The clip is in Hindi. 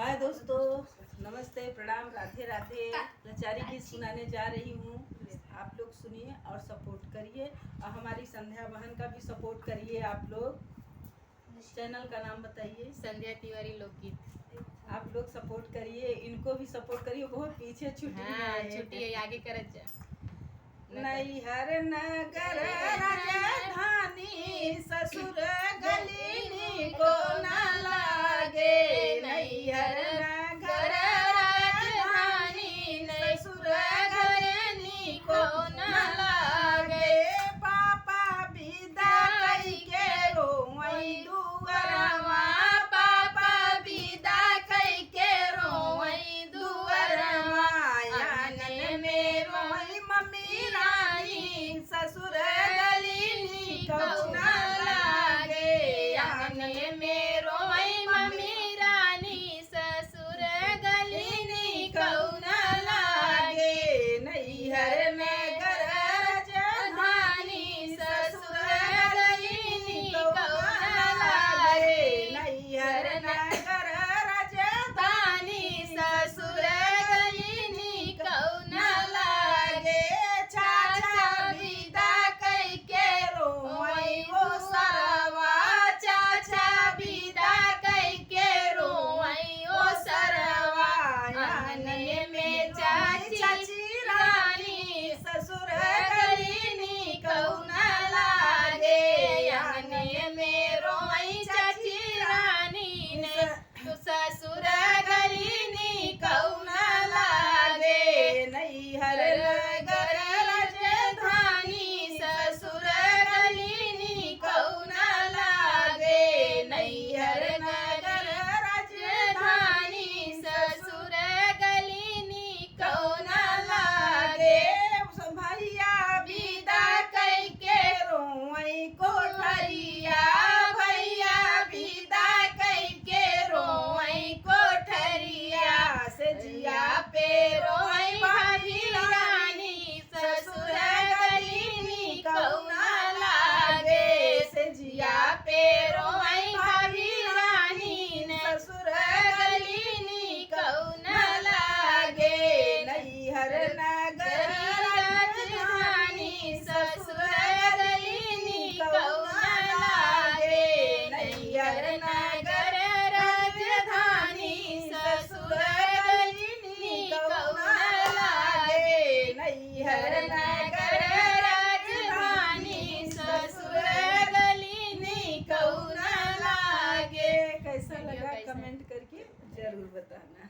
हाय दोस्तों नमस्ते प्रणाम राधे राधे। नचारी गीत सुनाने जा रही हूँ। आप लोग सुनिए और सपोर्ट करिए और हमारी संध्या बहन का भी सपोर्ट करिए आप लोग। चैनल का नाम बताइए। संध्या तिवारी लोकगीत। आप लोग सपोर्ट करिए इनको भी सपोर्ट करिए। बहुत पीछे छुट्टी हाँ, छुट्टी है आगे कर नैहर नगर राजधानी ससुर गली। कैसा लगा कमेंट करके ज़रूर बताना।